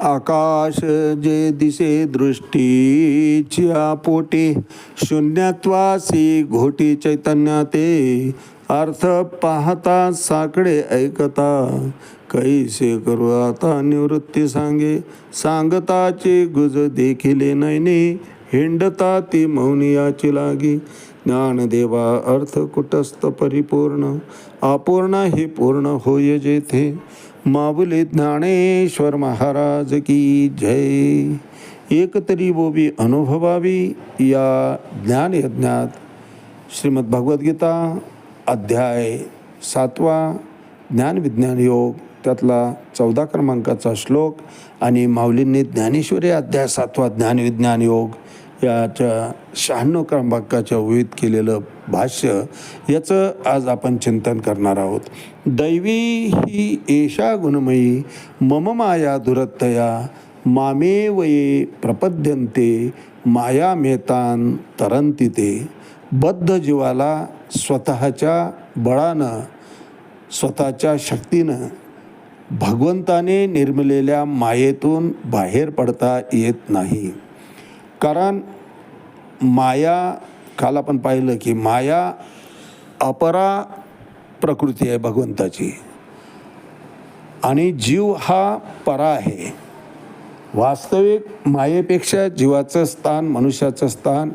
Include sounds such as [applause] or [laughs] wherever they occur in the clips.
आकाश जे दिसे दृष्टीच्या पोटी शून्यत्वासी घोटी चैतन्य ते अर्थ पाहता साकडे ऐकता. कैसे करू आता निवृत्ती सांगे? सांगताचे गुज देखिले नैने हिंडता ती मौनियाची लागी. ज्ञानदेवा अर्थ कुटस्थ परिपूर्ण अपूर्ण हे पूर्ण होय जेथे. माऊली ज्ञानेश्वर महाराज की जय। एकतरी बोबी अनुभवावी या ज्ञानयज्ञात। श्रीमद भगवद्गीता अध्याय सातवा ज्ञानविज्ञान योग त्यातला चौदा क्रमांकाचा श्लोक आणि माऊलींनी ज्ञानेश्वरी अध्याय सातवा ज्ञानविज्ञान योग याच्या शहाण्णव क्रमांकाच्या विविध केलेलं भाष्य याचं आज आपण चिंतन करणार आहोत. दैवी ही एषा गुणमयी मम माया दुरत्तया मामे वये प्रपद्यन्ते माया मेतान तरंती ते। बद्ध जीवाला स्वतःच्या बळानं स्वतःच्या शक्तीनं भगवंताने निर्मिलेल्या मायेतून बाहेर पडता येत नाही. कारण माया काल आपण पाहिलं की माया अपरा प्रकृती आहे भगवंताची. आणि जीव हा परा आहे. वास्तविक मायेपेक्षा जीवाचं स्थान मनुष्याचं स्थान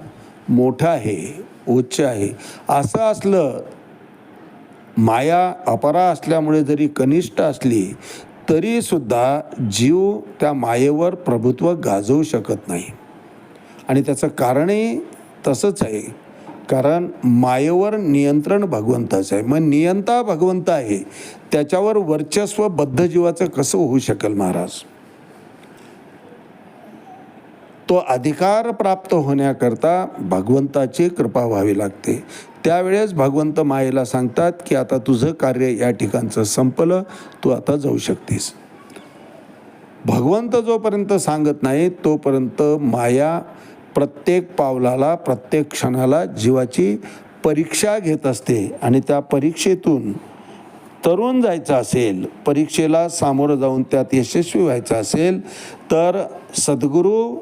मोठं आहे उच्च आहे. असं असलं माया अपरा असल्यामुळे जरी कनिष्ठ असली तरीसुद्धा जीव त्या मायेवर प्रभुत्व गाजवू शकत नाही. आणि त्याचं कारणही तसंच आहे. कारण मायेवर नियंत्रण भगवंताचं आहे. मग नियंता भगवंत आहे. त्याच्यावर वर्चस्व बद्ध जीवाचं कसं होऊ शकेल महाराज? तो अधिकार प्राप्त होण्याकरता भगवंताची कृपा व्हावी लागते. त्यावेळेस भगवंत मायेला सांगतात की आता तुझं कार्य या ठिकाणचं संपलं. तू आता जाऊ शकतेस. भगवंत जोपर्यंत सांगत नाही तोपर्यंत माया प्रत्येक पावलाला प्रत्येक क्षणाला जीवाची परीक्षा घेत असते आणि त्या परीक्षेतून तरुण जायचं असेल परीक्षेला सामोरं जाऊन त्यात यशस्वी व्हायचं असेल तर सद्गुरू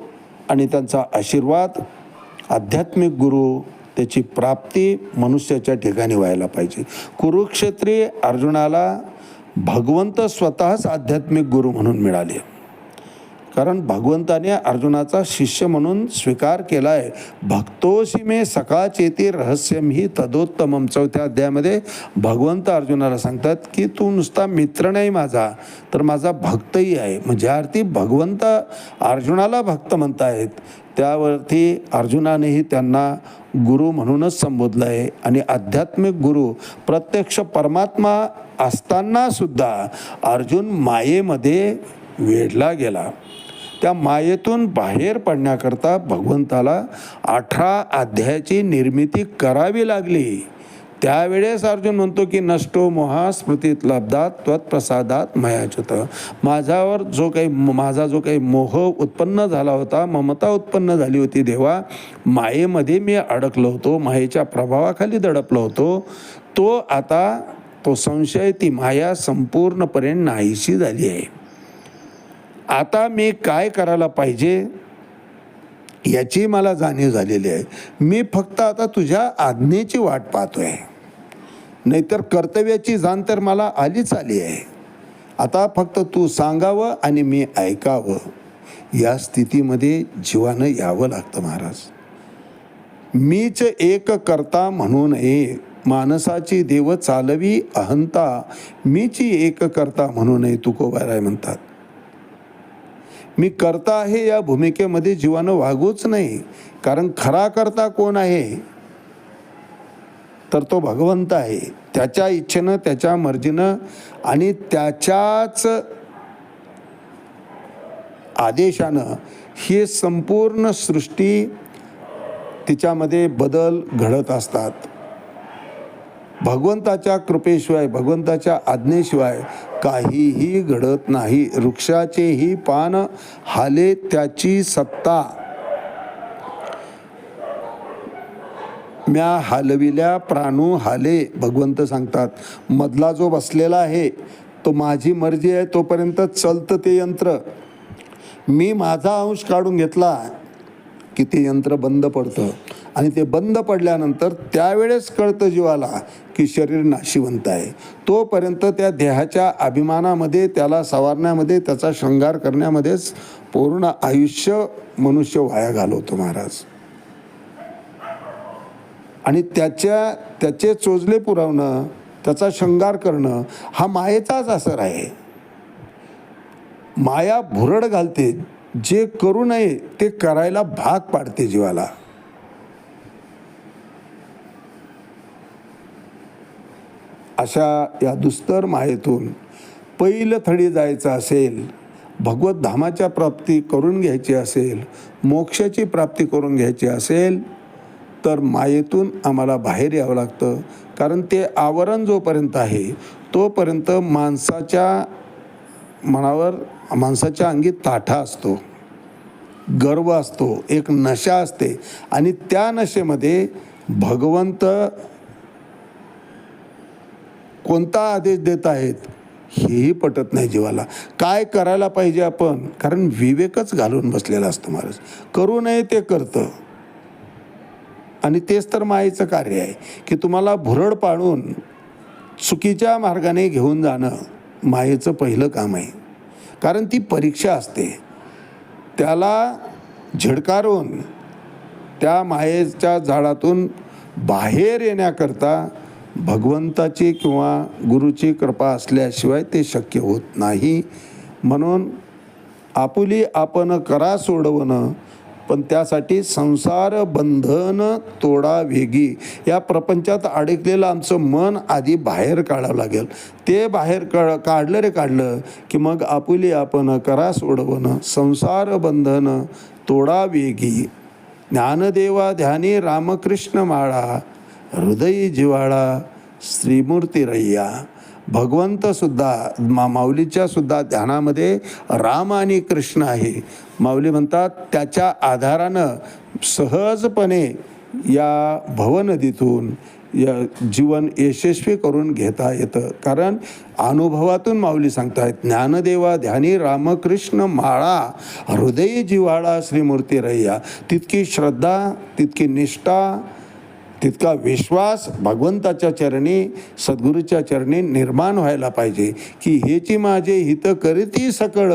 आणि त्यांचा आशीर्वाद आध्यात्मिक गुरु त्याची प्राप्ती मनुष्याच्या ठिकाणी व्हायला पाहिजे. कुरुक्षेत्री अर्जुनाला भगवंत स्वतःच आध्यात्मिक गुरु म्हणून मिळाले. कारण भगवंताने अर्जुनाचा शिष्य म्हणून स्वीकार केला आहे भक्तोशी मे सकाचेती रहस्यम ही तदोत्तमम चौथ्या अध्यायामध्ये भगवंत अर्जुनाला सांगतात की तू नुसता मित्र नाही माझा तर माझा भक्तही आहे. म्हणजे अर्थी भगवंत अर्जुनाला भक्त म्हणतायत. त्यावरती अर्जुनानेही त्यांना गुरु म्हणूनच संबोधलं आहे आणि आध्यात्मिक गुरु प्रत्यक्ष परमात्मा असताना सुद्धा अर्जुन मायेमध्ये वेढला गेला. त्या मायेतून बाहेर पडण्याकरता भगवंताला अठरा अध्यायाची निर्मिती करावी लागली. त्यावेळेस अर्जुन म्हणतो की नष्टो मोहा स्मृतीत लब्धात त्वत्प्रसादात मयाच्युत. माझ्यावर जो काही माझा जो काही मोह उत्पन्न झाला होता ममता उत्पन्न झाली होती देवा मायेमध्ये मी अडकलो होतो मायेच्या प्रभावाखाली दडपलो होतो. तो आता तो संशय ती माया संपूर्णपणे नाहीशी झाली आहे. आता मी काय करायला पाहिजे याची मला जाणीव झालेली आहे. मी फक्त आता तुझ्या आज्ञेची वाट पाहतोय. नाहीतर कर्तव्याची जाण तर मला आलीच आली आहे. आता फक्त तू सांगावं आणि मी ऐकावं. या स्थितीमध्ये जीवानं यावं लागतं महाराज. मीच एक करता म्हणू नये माणसाची देव चालवी अहंता. मीची एक करता म्हणू नये तुकोबाराय म्हणतात. मी करता आहे या भूमिकेमध्ये जीवानं वागूच नाही. कारण खरा करता कोण आहे? तर तो भगवंत आहे. त्याच्या इच्छेनं त्याच्या मर्जीनं आणि त्याच्याच आदेशानं ही संपूर्ण सृष्टी तिच्यामध्ये बदल घडत असतात. भगवंताच्या कृपेशिवाय भगवंताच्या आज्ञेशिवाय काहीही घडत नाही. वृक्षाचेही पान हाले त्याची सत्ता. म्या हालविल्या प्राणू हाले भगवंत सांगतात. मधला जो बसलेला आहे तो माझी मर्जी आहे तोपर्यंत चलतं ते यंत्र. मी माझा अंश काढून घेतला की ते यंत्र बंद पडतं. आणि ते बंद पडल्यानंतर त्यावेळेस कळतं जीवाला की शरीर नाशिवंत आहे. तोपर्यंत त्या देहाच्या अभिमानामध्ये त्याला सवारण्यामध्ये त्याचा शृंगार करण्यामध्येच पूर्ण आयुष्य मनुष्य वाया घालवतो महाराज. आणि त्याच्या त्याचे चोजले पुरवणं त्याचा शृंगार करणं हा मायेचाच असर आहे. माया भुरड घालते जे करू नये ते करायला भाग पाडते जीवाला. अशा या दुस्तर मायेतून पहिलं थडी जायचं असेल भगवत धामाच्या प्राप्ती करून घ्यायची असेल मोक्षाची प्राप्ती करून घ्यायची असेल तर मायेतून आम्हाला बाहेर यावं लागतं. कारण ते आवरण जोपर्यंत आहे तोपर्यंत माणसाच्या मनावर माणसाच्या अंगी ताठा असतो गर्व असतो एक नशा असते. आणि त्या नशेमध्ये भगवंत कोणता आदेश देत आहेत हेही पटत नाही जीवाला. काय करायला पाहिजे आपण? कारण विवेकच घालून बसलेला असतो महाराज करू नये ते करतं. आणि तेच तर मायेचं कार्य आहे की तुम्हाला भुरड पाडून चुकीच्या मार्गाने घेऊन जाणं मायेचं पहिलं काम आहे. कारण ती परीक्षा असते. त्याला झिडकारून त्या मायेच्या झाडातून बाहेर येण्याकरता भगवंताची किंवा गुरुची कृपा असल्याशिवाय ते शक्य होत नाही. म्हणून आपुली आपण करा सोडवणं पण त्यासाठी संसार बंधन तोडा वेगी या प्रपंचात अडकलेलं आमचं मन आधी बाहेर काढावं लागेल. ते बाहेर कळ काढलं रे काढलं की मग आपुली आपण करा सोडवणं संसार बंधन तोडा वेगी ज्ञानदेवा ध्यानी रामकृष्ण माळा. हृदयी जिवाळा श्रीमूर्ती रय्या भगवंतसुद्धा मा माऊलीच्यासुद्धा ध्यानामध्ये राम आणि कृष्ण आहे. माऊली म्हणतात त्याच्या आधारानं सहजपणे या भवनदीतून या जीवन यशस्वी करून घेता येतं. कारण अनुभवातून माऊली सांगतायत ज्ञानदेवा ध्यानी रामकृष्ण माळा हृदयी जिवाळा श्रीमूर्ती रय्या तितकी श्रद्धा तितकी निष्ठा तितका विश्वास भगवंताच्या चरणी सद्गुरूच्या चरणी निर्माण व्हायला पाहिजे. की हेची माझे हित करीती सकळ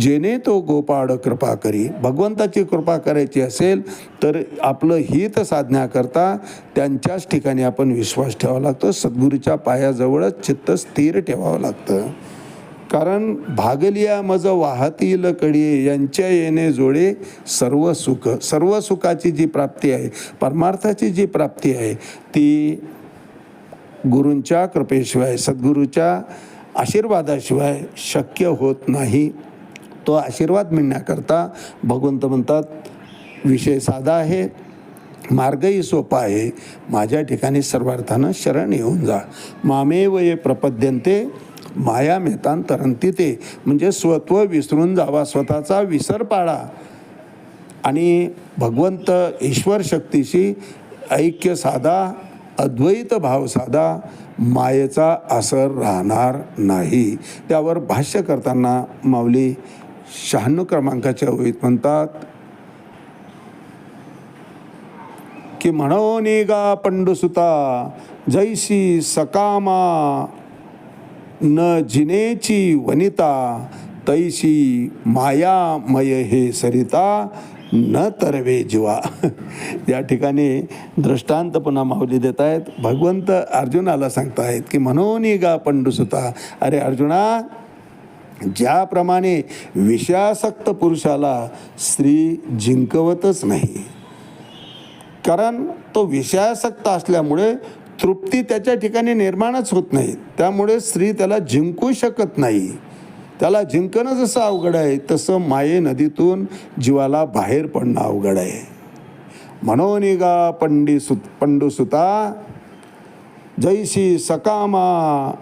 जेणे तो गोपाळ कृपा करी. भगवंताची कृपा करायची असेल तर आपलं हित साधण्याकरता त्यांच्याच ठिकाणी आपण विश्वास ठेवावा लागतो. सद्गुरूच्या पायाजवळच चित्त स्थिर ठेवावं लागतं. कारण भागलिया मज वाहतील कडी यांच्या येणे जोडे सर्व सुख सर्व सुखाची जी प्राप्ती आहे परमार्थाची जी प्राप्ती आहे ती गुरूंच्या कृपेशिवाय सद्गुरूच्या आशीर्वादाशिवाय शक्य होत नाही. तो आशीर्वाद मिळण्याकरता भगवंत म्हणतात विषय साधा आहे मार्गही सोपा आहे. माझ्या ठिकाणी सर्वार्थानं शरण येऊन जा. मामेव ये प्रपद्यंते माया मेतांतरंती ते. म्हणजे स्वत्व विसरून जावा स्वतःचा विसर पाळा आणि भगवंत ईश्वर शक्तीशी ऐक्य साधा अद्वैत भाव साधा मायेचा असर राहणार नाही. त्यावर भाष्य करताना माऊली शहाण्णव क्रमांकाच्या ओळीत म्हणतात की म्हणो निगा पंडुसुता जैसी सकामा न जिनेची वनिता तैशी मायामय हे सरिता न तरवे जीवा. [laughs] या ठिकाणी दृष्टांत पुन्हा माऊली देत आहेत. भगवंत अर्जुनाला सांगतायत की म्हणून गा पंडुसुता. अरे अर्जुना ज्याप्रमाणे विषयासक्त पुरुषाला स्त्री जिंकवतच नाही कारण तो विषयासक्त असल्यामुळे तृप्ती त्याच्या ठिकाणी निर्माणच होत नाही. त्यामुळे स्त्री त्याला जिंकू शकत नाही. त्याला जिंकणं जसं अवघड आहे तसं माये नदीतून जीवाला बाहेर पडणं अवघड आहे. म्हणून गा पंडी सु पंडुसुता जैशी सकामा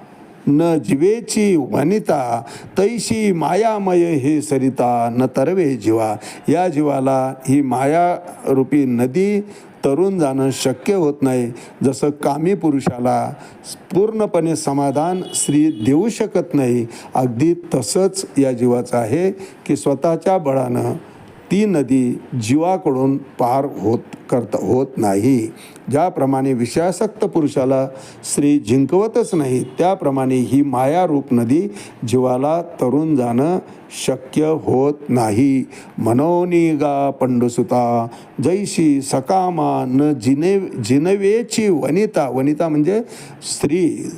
न जीवेची वनिता तैशी मायामय हे सरिता न तरवे जीवा. या जीवाला ही माया रूपी नदी तरुण जाणं शक्य होत नाही. जसं कामी पुरुषाला पूर्णपणे समाधान स्त्री देऊ शकत नाही. अगदी तसंच या जीवाचं आहे की स्वतःच्या बळानं ती नदी जीवाकडून पार होत करता होत नाही. ज्याप्रमाणे विषयासक्त पुरुषाला स्त्री जिंकवतच नाही त्याप्रमाणे ही मायारूप नदी जीवाला तरुण जाणं शक्य होत नाही. मनोनी गा पंडुसुता जैशी सकामा न जिने जिनवेची वनिता वनिता म्हणजे स्त्री.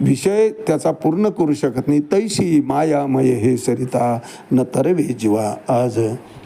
विषय त्याचा पूर्ण करू शकत नाही तैशी मायामय हे सरिता न तरवे जीवा आज.